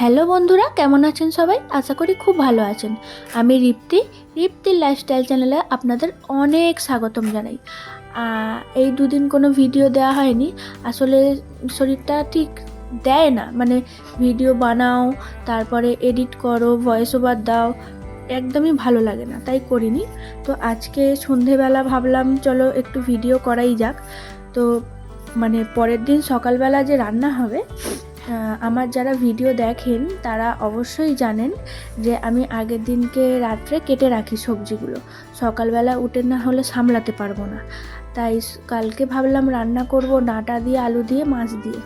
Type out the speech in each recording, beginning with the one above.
Hello বন্ধুরা, কেমন আছেন সবাই? আশা করি খুব ভালো আছেন। আমি রিপ্তি রিপ্তির লাইফস্টাইল চ্যানেলে আপনাদের অনেক স্বাগতম জানাই। এই দুদিন কোনো ভিডিও দেওয়া হয়নি। আসলে শরীরটা ঠিক দেয় না। মানে ভিডিও বানাও, তারপরে এডিট করো ভয়েস ওভার দাও, একদমই ভালো লাগে না। তাই করিনি। তো আজকে সন্ধেবেলা ভাবলাম, চলো একটু ভিডিও করাই যাক। তো মানে পরের দিন সকালবেলা যে রান্না হবে আমার যারা ভিডিও দেখেন, তারা অবশ্যই জানেন যে আমি আগের দিনকে রাত্রে কেটে রাখি সবজিগুলো। সকালবেলা উঠে না হলে সামলাতে পারব না। তাই কালকে ভাবলাম রান্না করব ডাঁটা দিয়ে, আলু দিয়ে, মাছ দিয়ে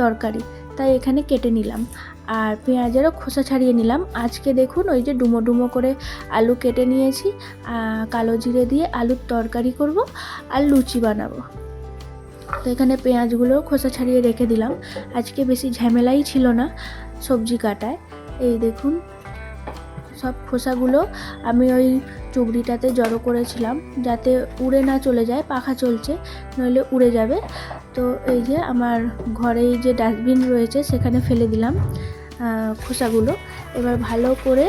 তরকারি। তাই এখানে কেটে নিলাম। আর পেঁয়াজেরও খোসা ছাড়িয়ে নিলাম। আজকে দেখুন ওই যে ডুমো ডুমো করে আলু কেটে নিয়েছি। কালো জিরে দিয়ে আলুর তরকারি করব আর লুচি বানাবো। তো এখানে পেঁয়াজগুলো খোসা ছাড়িয়ে রেখে দিলাম। আজকে বেশি ঝামেলাই ছিল না সবজি কাটায়। এই দেখুন, সব খোসাগুলো আমি ওই চুবড়িটাতে জড়ো করেছিলাম যাতে উড়ে না চলে যায়, পাখা চলছে, নইলে উড়ে যাবে। তো এই যে আমার ঘরেই যে ডাস্টবিন রয়েছে, সেখানে ফেলে দিলাম খোসাগুলো। এবার ভালো করে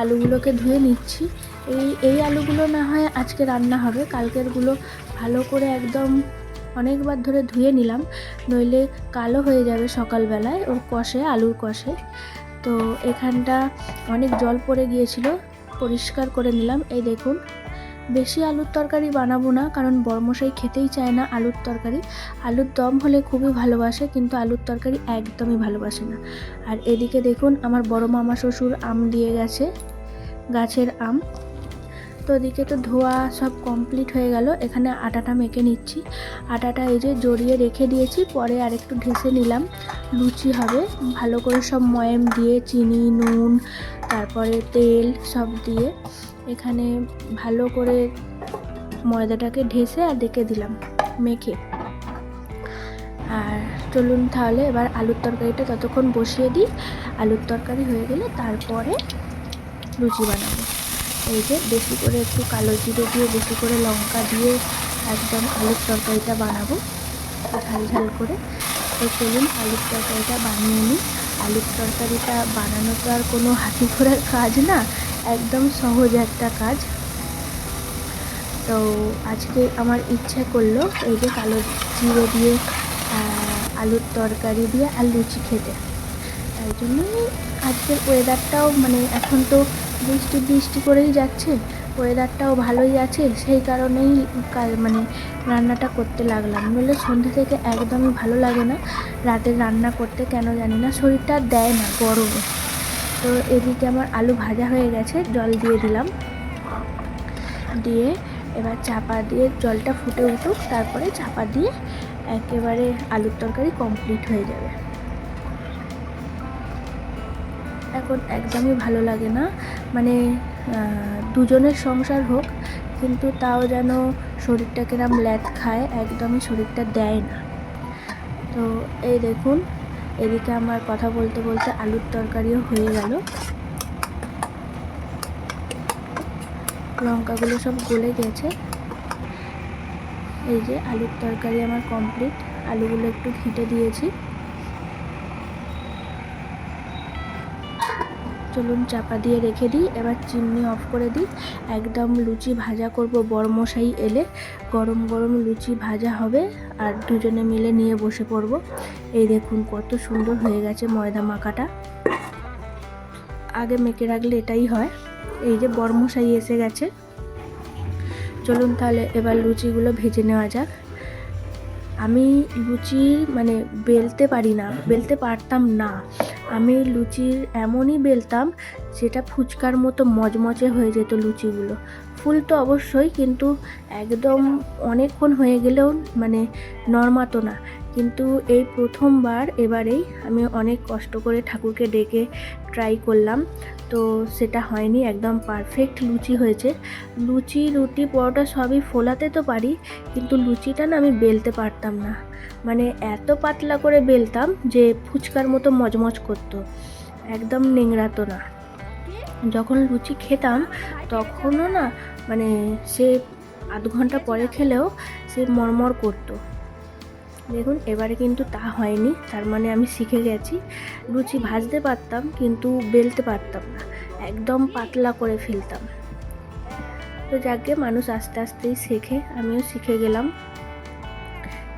আলুগুলোকে ধুয়ে নিচ্ছি। এই এই আলুগুলো না হয় আজকে রান্না হবে, কালকেরগুলো ভালো করে একদম অনেকবার ধরে ধুয়ে নিলাম, নইলে কালো হয়ে যাবে সকালবেলায় ওর কষে, আলুর কষে। তো এখানটা অনেক জল পড়ে গিয়েছিল, পরিষ্কার করে নিলাম। এই দেখুন, বেশি আলুর তরকারি বানাবো না, কারণ বড়মশাই খেতেই চায় না আলুর তরকারি। আলুর দম হলে খুবই ভালোবাসে, কিন্তু আলুর তরকারি একদমই ভালোবাসে না। আর এদিকে দেখুন, আমার বড় মামা শ্বশুর আম দিয়ে গেছে, গাছের আম। তো ওদিকে তো ধোয়া সব কমপ্লিট হয়ে গেল। এখানে আটাটা মেখে নিচ্ছি। আটাটা এই যে জড়িয়ে রেখে দিয়েছি, পরে আরেকটু ঢেসে নিলাম। লুচি হবে, ভালো করে সব ময়াম দিয়ে চিনি, নুন, তারপরে তেল সব দিয়ে এখানে ভালো করে ময়দাটাকে ঢেসে আর ডেকে দিলাম, মেখে। আর চলুন তাহলে এবার আলুর তরকারিটা ততক্ষণ বসিয়ে দিই। আলুর তরকারি হয়ে গেলে তারপরে লুচি বানাবো। যে বেশি করে একটু কালো জিরে দিয়ে, বেশি করে লঙ্কা দিয়ে একদম আলুর তরকারিটা বানাবো। ঝাল ঝাল করে। তো চলুন আলুর তরকারিটা বানিয়ে নিই। আলুর তরকারিটা বানানো তো আর কোনো হাতি ঘোড়ার কাজ না, একদম সহজ একটা কাজ। তো আজকে আমার ইচ্ছা করল এই যে কালো জিরে দিয়ে আলুর তরকারি দিয়ে আর লুচি খেতে। তাই জন্যই আজকের ওয়েদারটাও মানে এখন তো বৃষ্টি বৃষ্টি করেই যাচ্ছে ওয়েদারটাও ভালোই আছে, সেই কারণেই কাল- মানে রান্নাটা করতে লাগলাম। নইলে সন্ধ্যে থেকে একদমই ভালো লাগে না, রাতে রান্না করতে কেন জানি না, শরীরটা দেয় না গরমে। তো এদিকে আমার আলু ভাজা হয়ে গেছে, জল দিয়ে দিলাম। দিয়ে এবার চাপা দিয়ে জলটা ফুটে উঠুক, তারপরে চাপা দিয়ে একেবারে আলুর তরকারি কমপ্লিট হয়ে যাবে। এখন একদমই ভালো লাগে না। মানে দুজনের সংসার হোক, কিন্তু তাও যেন শরীরটা কিরম ল্যাদ খায়, একদমই শরীরটা দেয় না। তো এই দেখুন, এদিকে আমার কথা বলতে বলতে আলুর তরকারিও হয়ে গেল। লঙ্কাগুলো সব গলে গেছে। এই যে আলুর তরকারি আমার কমপ্লিট। আলুগুলো একটু ঘেঁটে দিয়েছি। চলুন চাপা দিয়ে রেখে দিই। এবার চিমনি অফ করে দিই। একদম লুচি ভাজা করব বড়মশাই এলে। গরম গরম লুচি ভাজা হবে আর দুজনে মিলে নিয়ে বসে পড়ব। এই দেখুন কত সুন্দর হয়ে গেছে ময়দা মাখাটা। আগে মেখে রাখলে এটাই হয়। এই যে বড়মশাই এসে গেছে। চলুন তাহলে এবার লুচিগুলো ভেজে নেওয়া যাক। আমি লুচি মানে বেলতে পারি না, বেলতে পারতাম না। আমি লুচির এমনই বেলতাম, যেটা ফুচকার মতো মজমজে হয়ে যেত লুচিগুলো। ফুল তো অবশ্যই, কিন্তু একদম অনেকক্ষণ হয়ে গেলেও মানে নর্মাতো না। কিন্তু এই প্রথমবার এবারেই আমি অনেক কষ্ট করে ঠাকুরকে ডেকে ট্রাই করলাম। তো সেটা হয়নি, একদম পারফেক্ট লুচি হয়েছে। লুচি, রুটি, পরোটা সবই ফোলাতে তো পারি, কিন্তু লুচিটা না আমি বেলতে পারতাম না। মানে এত পাতলা করে বেলতাম যে ফুচকার মতো মজমজ করতো, একদম নেংড়াতো না। যখন লুচি খেতাম, তখনও না মানে সে আধ ঘণ্টা পরে খেলেও সে মরমর করতো। দেখুন, এবারে কিন্তু তা হয়নি। তার মানে আমি শিখে গেছি। লুচি ভাজতে পারতাম, কিন্তু বেলতে পারতাম না। একদম পাতলা করে ফেলতাম। তো যাকে মানুষ আস্তে আস্তেই শেখে, আমিও শিখে গেলাম।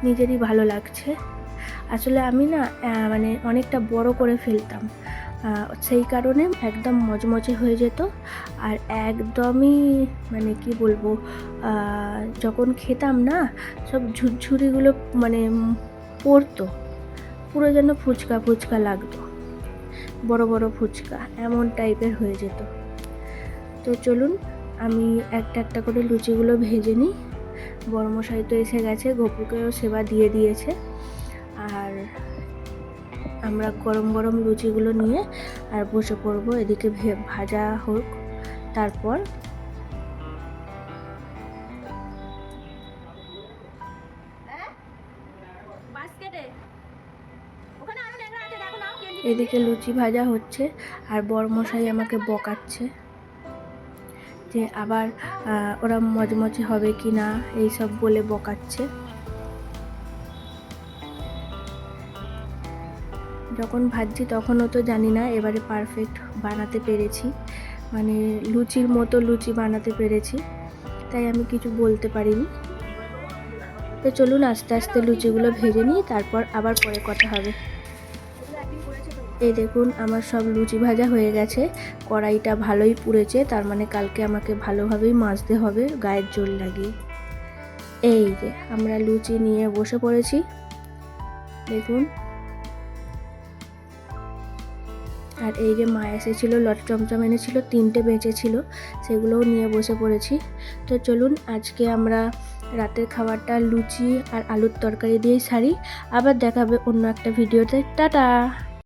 নিজেরই ভালো লাগছে। আসলে আমি না মানে অনেকটা বড় করে ফেলতাম। সেই কারণে একদম মচমচে হয়ে যেত। আর একদমই মানে কি বলব যখন খেতাম না, সব ঝুরঝুরিগুলো মানে পড়তো। পুরো যেন ফুচকা ফুচকা লাগতো। বড় বড় ফুচকা, এমন টাইপের হয়ে যেত। তো চলুন, আমি একটা একটা করে লুচিগুলো ভেজে নিই। বড়মশাই তো এসে গেছে, গপুকেও সেবা দিয়ে দিয়েছে। আমরা গরম গরম লুচিগুলো নিয়ে আর বসে পড়ব। এদিকে ভাজা হোক, তারপর এদিকে লুচি ভাজা হচ্ছে আর বরমশাই আমাকে বকাচ্ছে যে আবার ওরা মজমজে হবে কি না এইসব বলে বকাচ্ছে। যখন ভাজছি তখনও তো জানি না, এবারে পারফেক্ট বানাতে পেরেছি। মানে লুচির মতো লুচি বানাতে পেরেছি, তাই আমি কিছু বলতে পারিনি। তো চলুন আস্তে আস্তে লুচিগুলো ভেজে নিই, তারপর আবার পরে কথা হবে। এই দেখুন, আমার সব লুচি ভাজা হয়ে গেছে, কড়াইটা ভালোই পুড়েছে, তার মানে কালকে আমাকে ভালোভাবেই মাজতে হবে, গায়ের জোর লাগিয়ে। এই যে, আমরা লুচি নিয়ে বসে পড়েছি। দেখুন আর এই যে মা এসেছিল, লট চমচম এনেছিল, তিনটে বেঁচেছিল সেগুলোও নিয়ে বসে পড়েছি। তো চলুন, আজকে আমরা রাতের খাবারটা লুচি আর আলুর তরকারি দিয়েই সারি। আবার দেখাবে অন্য একটা ভিডিওতে। টাটা!